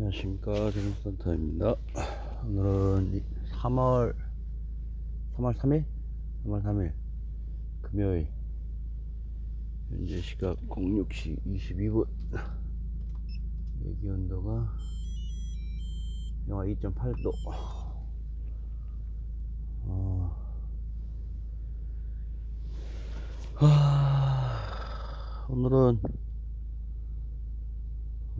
안녕하십니까. 재능센터입니다. 오늘은 3월 3월 3일? 3월 3일. 금요일. 현재 시각 06시 22분. 여기 온도가 영하 2.8도. 어... 하... 오늘은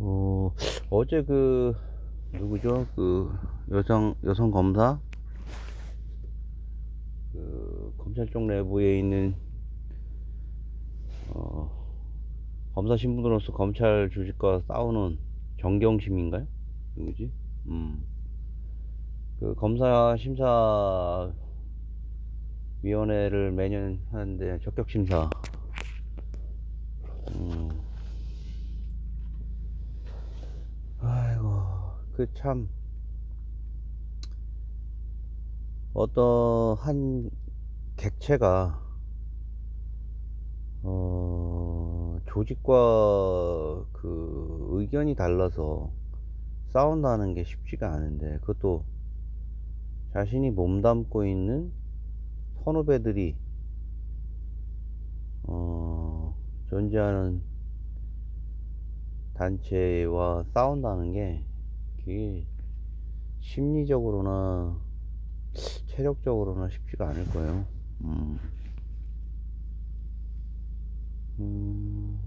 어, 어제 그, 누구죠? 그, 여성, 여성 검사? 그, 검찰 쪽 내부에 있는, 어, 검사 신분으로서 검찰 조직과 싸우는 정경심인가요? 누구지? 음. 그, 검사 심사 위원회를 매년 하는데 적격 심사. 음. 아이고, 그 참, 어떤 한 객체가, 어, 조직과 그 의견이 달라서 싸운다는 게 쉽지가 않은데, 그것도 자신이 몸담고 있는 선후배들이, 어, 존재하는 단체와 싸운다는 게 그게 심리적으로나 체력적으로나 쉽지가 않을 거예요. 음. 음.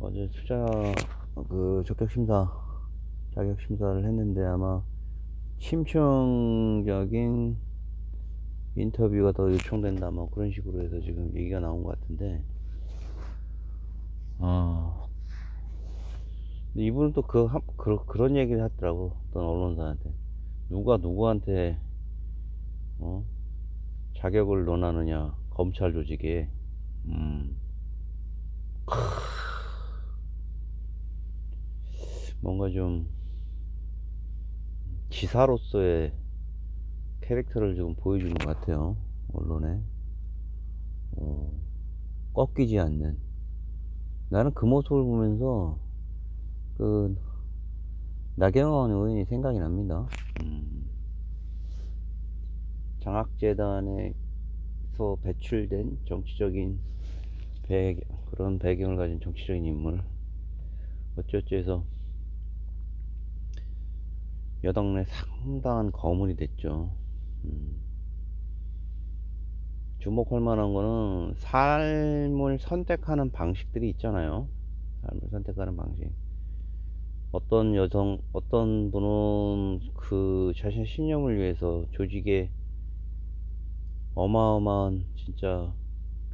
어제 투자 그 적격 심사 자격 심사를 했는데 아마 심층적인 인터뷰가 더 요청된다 뭐 그런 식으로 해서 지금 얘기가 나온 것 같은데 아 이분은 또 그, 그, 그런 얘기를 하더라고. 어떤 언론사한테. 누가 누구한테, 어? 자격을 논하느냐. 검찰 조직에. 음. 크. 뭔가 좀, 기사로서의 캐릭터를 좀 보여주는 것 같아요. 언론에. 어, 꺾이지 않는. 나는 그 모습을 보면서, 그 나경원 의원이 생각이 납니다. 음. 장학재단에서 배출된 정치적인 배경, 그런 배경을 가진 정치적인 인물. 어쩌어쩌해서 여당 내 상당한 거물이 됐죠. 음. 주목할 만한 거는 삶을 선택하는 방식들이 있잖아요. 삶을 선택하는 방식. 어떤 여성, 어떤 분은 그 자신의 신념을 위해서 조직에 어마어마한 진짜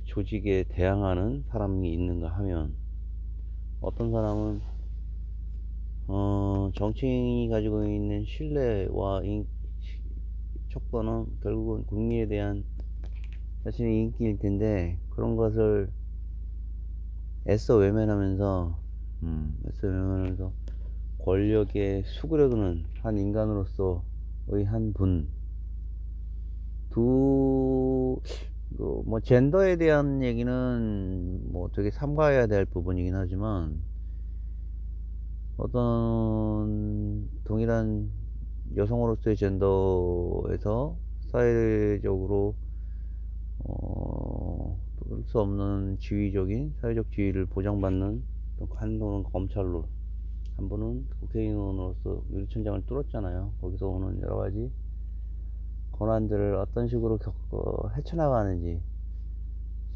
조직에 대항하는 사람이 있는가 하면 어떤 사람은 어, 정치인이 가지고 있는 신뢰와 인, 척도는 결국은 국민에 대한 자신의 인기일 텐데 그런 것을 애써 외면하면서 음, 애써 외면하면서 권력에 수그려드는 한 인간으로서의 한 분. 두, 그 뭐, 젠더에 대한 얘기는 뭐 되게 삼가해야 될 부분이긴 하지만, 어떤 동일한 여성으로서의 젠더에서 사회적으로, 어, 뚫수 없는 지위적인 사회적 지위를 보장받는 한도는 검찰로 한 분은 국회의원으로서 유리천장을 뚫었잖아요. 거기서 오는 여러 가지 권한들을 어떤 식으로 겪어 헤쳐나가는지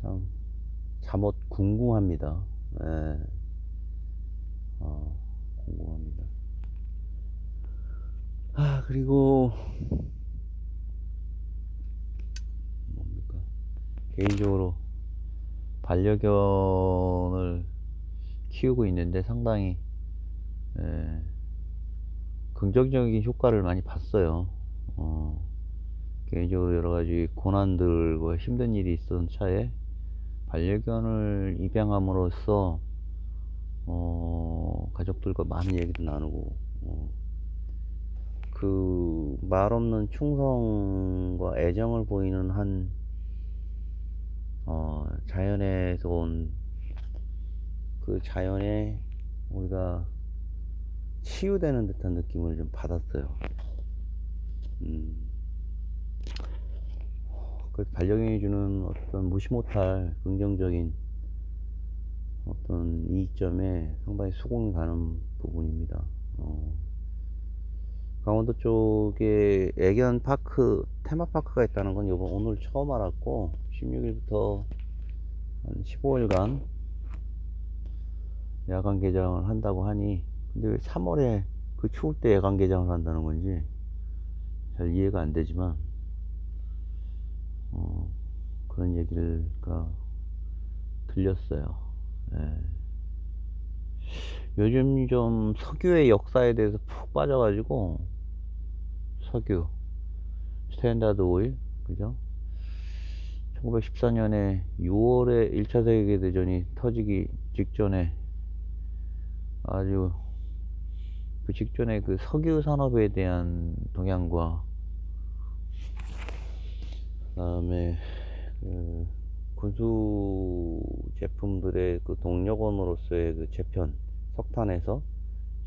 참 잠옷 궁금합니다. 네. 어, 궁금합니다. 아 그리고 뭡니까 개인적으로 반려견을 키우고 있는데 상당히 예, 긍정적인 효과를 많이 봤어요. 어, 개인적으로 여러 가지 고난들과 힘든 일이 있던 차에 반려견을 입양함으로써 어, 가족들과 많은 얘기도 나누고 어, 그 말 없는 충성과 애정을 보이는 한 어, 자연에서 온 그 자연에 우리가 치유되는 듯한 느낌을 좀 받았어요. 음. 그래서 반려견이 주는 어떤 무시 못할 긍정적인 어떤 이점에 상당히 수긍이 가는 부분입니다. 어. 강원도 쪽에 애견 파크, 테마파크가 있다는 건 요번 오늘 처음 알았고, 16일부터 한 15일간 야간 개장을 한다고 하니, 근데 왜 3월에 그 추울 때 야간 개장을 한다는 건지 잘 이해가 안 되지만, 어, 그런 얘기가 들렸어요. 예. 요즘 좀 석유의 역사에 대해서 푹 빠져가지고 석유 스탠다드 오일 그죠? 1914년에 6월에 1차 세계대전이 터지기 직전에 아주 그 직전에 그 석유 산업에 대한 동향과 그다음에 그 군수 제품들의 그 동력원으로서의 그 재편 석탄에서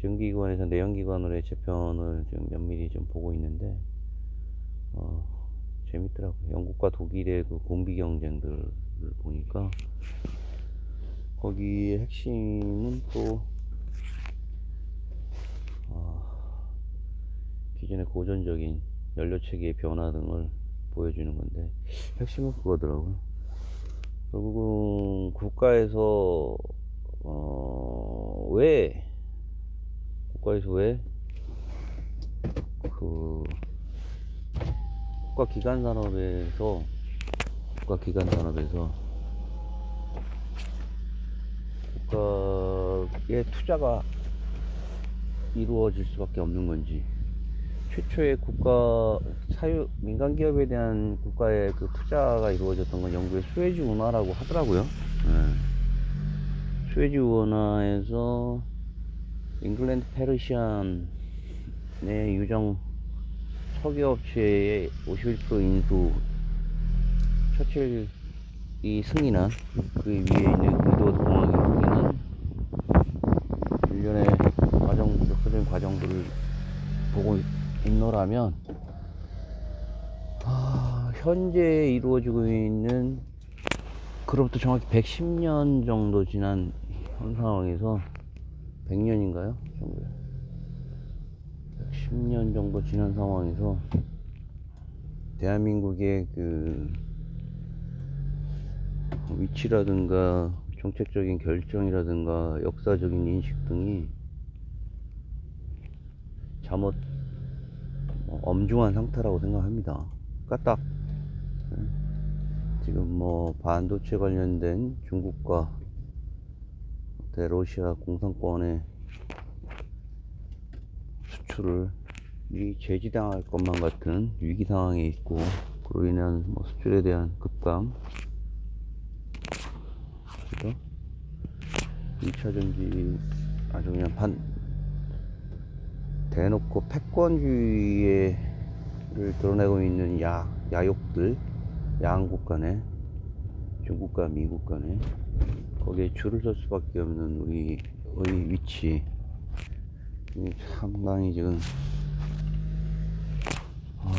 전기기관에서 내연기관으로의 재편을 지금 면밀히 좀 보고 있는데 어 재밌더라고요. 영국과 독일의 그 공비 경쟁들을 보니까 거기의 핵심은 또 어, 기존의 고전적인 연료 체계의 변화 등을 보여주는 건데 핵심은 그거더라고요. 결국은 국가에서 어, 왜 국가에서 왜 그 국가 기관 산업에서 국가 기관 산업에서 국가의 투자가 이루어질 수밖에 없는 건지 최초의 국가 사유 민간 기업에 대한 국가의 그 투자가 이루어졌던 건 영국의 수에즈 운하라고 하더라고요. 예. 수에즈 운하에서 잉글랜드 페르시안의 유정 석유업체의 51% 인수 처칠이 승인한 그 위에 있는 굴도드 공항이 승인한 일련의 과정, 역사적인 과정들을 보고 있 노라면 아, 현재 이루어지고 있는 그로부터 정확히 110년 정도 지난 현 상황에서 100년인가요? 110년 정도 지난 상황에서 대한민국의 그 위치라든가 정책적인 결정이라든가 역사적인 인식 등이 잘못 어, 엄중한 상태라고 생각합니다. 그러니까 딱 예, 지금 뭐 반도체 관련된 중국과 러시아 공산권의 수출을 이 제지당할 것만 같은 위기 상황에 있고 그로 인한 뭐 수출에 대한 급감 그죠? 2차 전지 아주 그냥 반 대놓고 패권주의를 드러내고 있는 야, 야욕들 양국 간에 중국과 미국 간에 거기에 줄을 설 수밖에 없는 우리의 위치. 상당히 지금 아,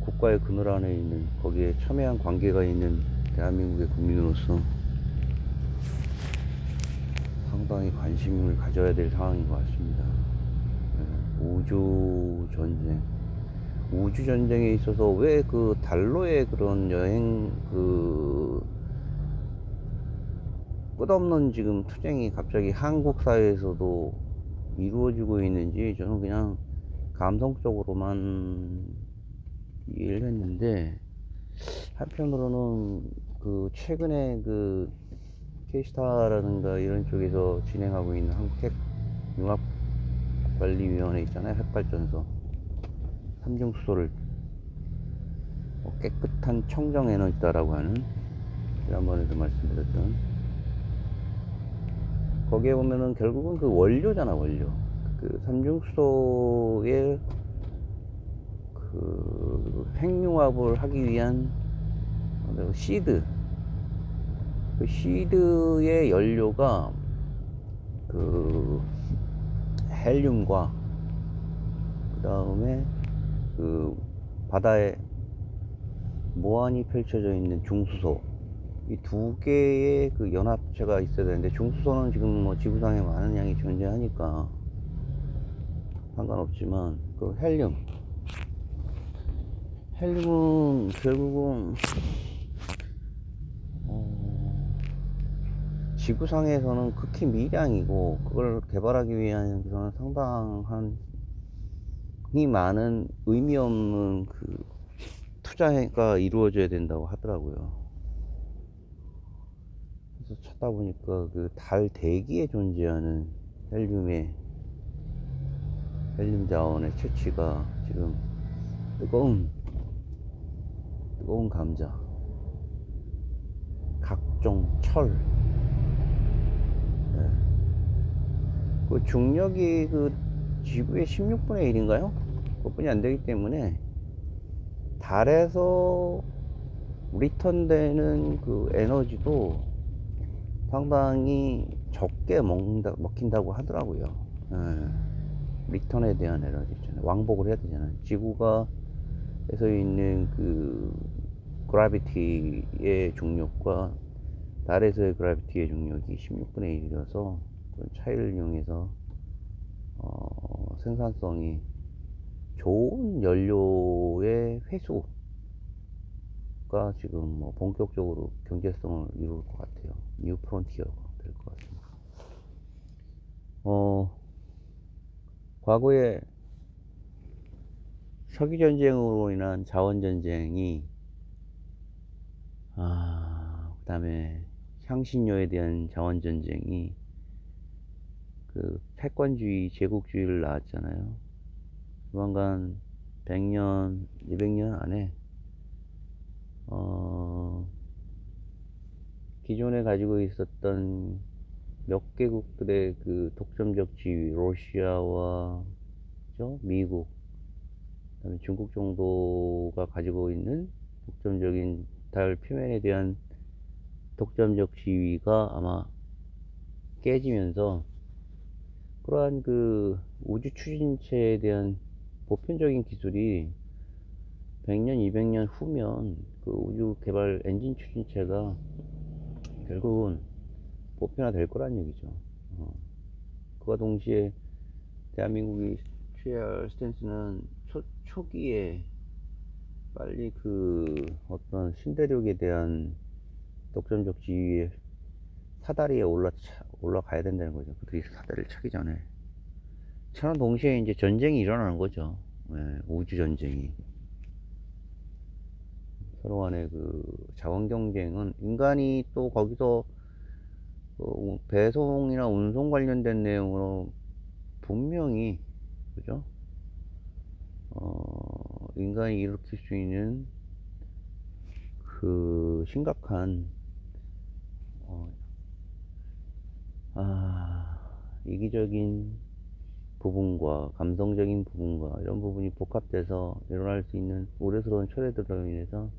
국가의 그늘 안에 있는 거기에 첨예한 관계가 있는 대한민국의 국민으로서 상당히 관심을 가져야 될 상황인 것 같습니다. 예, 우주 전쟁. 우주 전쟁에 있어서 왜 그 달로의 그런 여행 그 끝없는 지금 투쟁이 갑자기 한국 사회에서도 이루어지고 있는지 저는 그냥 감성적으로만 이해를 했는데 한편으로는 그 최근에 그 K스타라든가 이런 쪽에서 진행하고 있는 한국핵 융합관리위원회 있잖아요. 핵발전소. 삼중수소를 뭐 깨끗한 청정에너지다라고 하는 지난번에도 말씀드렸던 거기에 보면은 결국은 그 원료잖아 원료 그 삼중수소의 그 핵융합을 하기 위한 시드 그 시드의 연료가 그 헬륨과 그 다음에 그 바다에 무한히 펼쳐져 있는 중수소 이 두 개의 그 연합체가 있어야 되는데 중수소는 지금 뭐 지구상에 많은 양이 존재하니까 상관없지만 그 헬륨. 헬륨은 결국은 지구상에서는 극히 미량이고 그걸 개발하기 위해서는 상당한 이 많은 의미 없는 그 투자가 이루어져야 된다고 하더라고요. 그래서 찾다 보니까 그 달 대기에 존재하는 헬륨의 헬륨 자원의 채취가 지금 뜨거운 뜨거운 감자 각종 철 네. 그 중력이 그 지구의 16분의 1인가요? 그것뿐이 안 되기 때문에 달에서 리턴되는 그 에너지도 상당히 적게 먹는다, 먹힌다고 하더라고요. 예. 리턴에 대한 에너지 있잖아요. 왕복을 해야 되잖아요. 지구가 에서 있는 그 그라비티의 중력과 달에서의 그라비티의 중력이 16분의 1이라서 그 차이를 이용해서 어, 생산성이 좋은 연료의 회수가 지금 뭐 본격적으로 경제성을 이룰 것 같아요. 뉴 프론티어가 될 것 같습니다. 어, 과거에 서기 전쟁으로 인한 자원 전쟁이 아, 그 다음에 향신료에 대한 자원 전쟁이 그 패권주의, 제국주의를 낳았잖아요. 조만간 100년, 200년 안에 어, 기존에 가지고 있었던 몇 개국들의 그 독점적 지위, 러시아와 그죠? 미국, 그다음에 중국 정도가 가지고 있는 독점적인 달 표면에 대한 독점적 지위가 아마 깨지면서 그러한 그 우주 추진체에 대한 보편적인 기술이 100년, 200년 후면 그 우주 개발 엔진 추진체가 결국은 보편화 될 거란 얘기죠. 어. 그와 동시에 대한민국이 취해야 할 스탠스는 초, 초기에 빨리 그 어떤 신대륙에 대한 독점적 지위에 사다리에 올라 올라가야 된다는 거죠. 그들이 사다리를 차기 전에. 차는 동시에 이제 전쟁이 일어나는 거죠. 예, 우주 전쟁이. 서로 간의 그 자원 경쟁은 인간이 또 거기서 그 배송이나 운송 관련된 내용으로 분명히 그죠? 어, 인간이 일으킬 수 있는 그 심각한 어, 아, 이기적인 부분과 감성적인 부분과 이런 부분이 복합돼서 일어날 수 있는 우려스러운 철회들로 인해서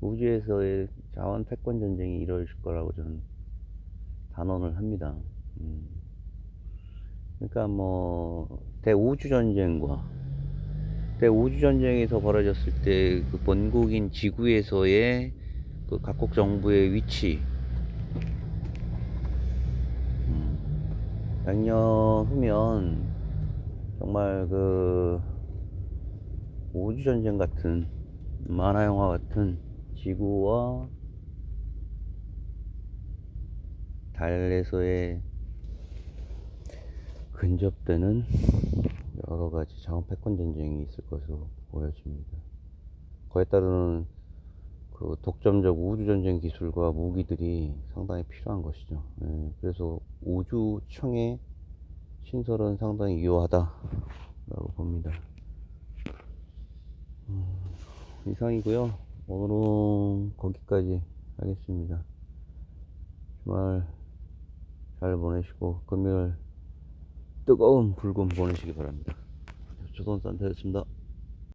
우주에서의 자원 패권 전쟁이 이루어질 거라고 저는 단언을 합니다. 음. 그러니까 뭐 대우주 전쟁과 대우주 전쟁에서 벌어졌을 때 그 본국인 지구에서의 그 각국 정부의 위치 100년 후면 정말 그 우주 전쟁 같은 만화 영화 같은 지구와 달에서의 근접되는 여러 가지 자원 패권 전쟁이 있을 것으로 보여집니다. 그에 따르는 그 독점적 우주 전쟁 기술과 무기들이 상당히 필요한 것이죠. 예, 그래서 우주청의 신설은 상당히 유효하다라고 봅니다. 음, 이상이고요. 오늘은 거기까지 하겠습니다. 주말 잘 보내시고 금요일 뜨거운 불금 보내시기 바랍니다. 조선 산타였습니다.